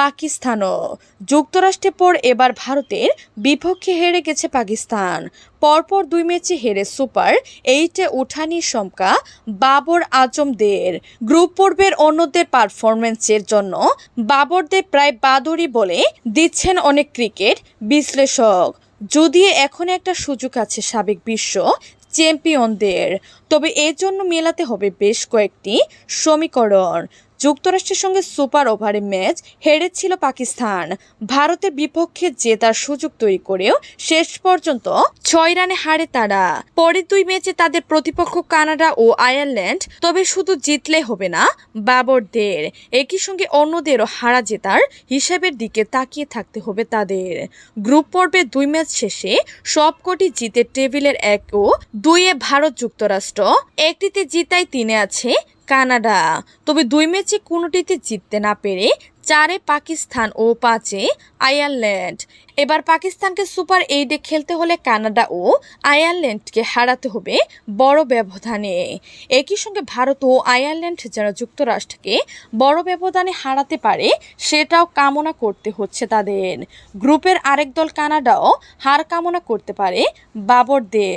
পাকিস্তানও। যুক্তরাষ্ট্রের পর এবার ভারতের বিপক্ষে হেরে গেছে পাকিস্তান। পরপর দুই ম্যাচে হেরে সুপার এইটে উঠানি শঙ্কা বাবর আজমদের। গ্রুপ পর্বের অন্যদের পারফরমেন্সের জন্য বাবরদের প্রায় বাদরি বলে দিচ্ছেন অনেক ক্রিকেট বিশ্লেষক। যদিও এখন একটা সুযোগ আছে সাবেক বিশ্ব চ্যাম্পিয়নদের, তবে এর জন্য মেলাতে হবে বেশ কয়েকটি সমীকরণ। যুক্তরাষ্ট্রের সঙ্গে সুপার ওভারে ম্যাচ হেরেছিল পাকিস্তান। ভারতের বিপক্ষে জেতার সুযোগ তৈরি করেও শেষ পর্যন্ত ছয় রানে হারে তারা। পরের দুই ম্যাচে তাদের প্রতিপক্ষ কানাডা ও আয়ারল্যান্ড, তবে শুধু জিতলে হবে না, বাবরদের। একই সঙ্গে অন্যদেরও হারা জেতার হিসাবের দিকে তাকিয়ে থাকতে হবে তাদের। গ্রুপ পর্বে দুই ম্যাচ শেষে সবকটি জিতে টেবিলের এক ও দুইয়ে ভারত যুক্তরাষ্ট্র, একটিতে জিতায় তিনে আছে কানাডা। তবে দুই ম্যাচে কোনোটিতে জিততে না পেরে চারে পাকিস্তান ও পাঁচে আয়ারল্যান্ড। এবার পাকিস্তানকে সুপার এইটে খেলতে হলে কানাডা ও আয়ারল্যান্ডকে হারাতে হবে বড় ব্যবধানে। একই সঙ্গে ভারত ও আয়ারল্যান্ড যারা যুক্তরাষ্ট্রকে বড় ব্যবধানে হারাতে পারে, সেটাও কামনা করতে হচ্ছে তাদের। গ্রুপের আরেক দল কানাডাও হার কামনা করতে পারে বাবরদের।